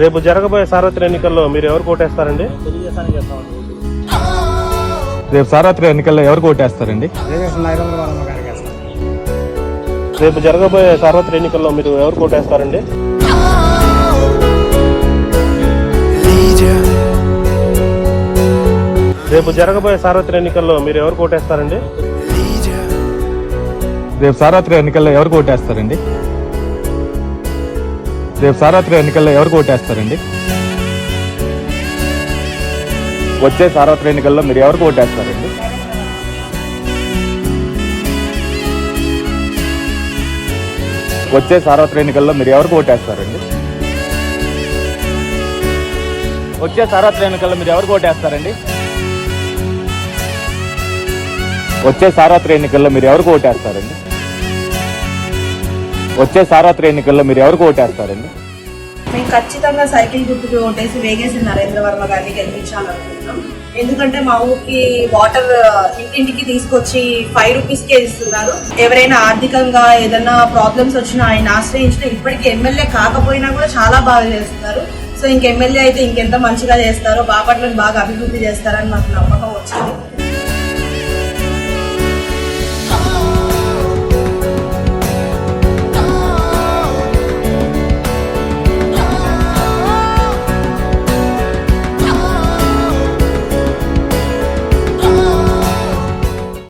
రేపు జరగబోయే సార్వత్రిక ఎన్నికల్లో మీరు ఎవరు కోటేస్తారండి? తెలుగుదేశానికి చేస్తామండి ఓటు రేపు సార్వత్రిక ఎన్నికల్లో ఎవరు ఓటేస్తారండి రేపు జరగబోయే సార్వత్రిక ఎన్నికల్లో మీరు ఎవరు కోటేస్తారండి? రేపు జరగబోయే సార్వత్రిక ఎన్నికల్లో మీరు ఎవరు కోటేస్తారండి? రేపు సార్వత్రిక ఎన్నికల్లో ఎవరు ఓటేస్తారండి రేపు సార్వత్రిక ఎన్నికల్లో ఎవరు ఓటేస్తారండి? వచ్చే సార్వత్రిక ఎన్నికల్లో మీరు ఎవరికి ఓటేస్తారండి? వచ్చే సార్వత్రిక ఎన్నికల్లో మీరు ఎవరికి ఓటేస్తారండి? వచ్చే సార్వత్రిక ఎన్నికల్లో మీరు ఎవరికి ఓటేస్తారండి? వచ్చే సార్వత్రిక ఎన్నికల్లో మీరు ఎవరికి ఓటేస్తారండి? వచ్చే సార్వత్రిక ఎన్నికల్లో మీరు ఎవరికి ఓటేస్తారండి? మేము ఖచ్చితంగా సైకిల్ గుర్తుకు ఓటేసి వేగేసి నరేంద్ర వర్మ గారిని గెలిపించాలనుకుంటున్నాం. ఎందుకంటే మా ఊరికి వాటర్ ఇంటింటికి తీసుకొచ్చి ఫైవ్ రూపీస్కే ఇస్తున్నారు. ఎవరైనా ఆర్థికంగా ఏదైనా ప్రాబ్లమ్స్ వచ్చినా ఆయన ఆశ్రయించిన ఇప్పటికీ ఎమ్మెల్యే కాకపోయినా కూడా చాలా బాగా చేస్తున్నారు. సో ఇంక ఎమ్మెల్యే అయితే ఇంకెంత మంచిగా చేస్తారో బాపట్లను బాగా అభివృద్ధి చేస్తారని మాకు నమ్మకం వచ్చింది.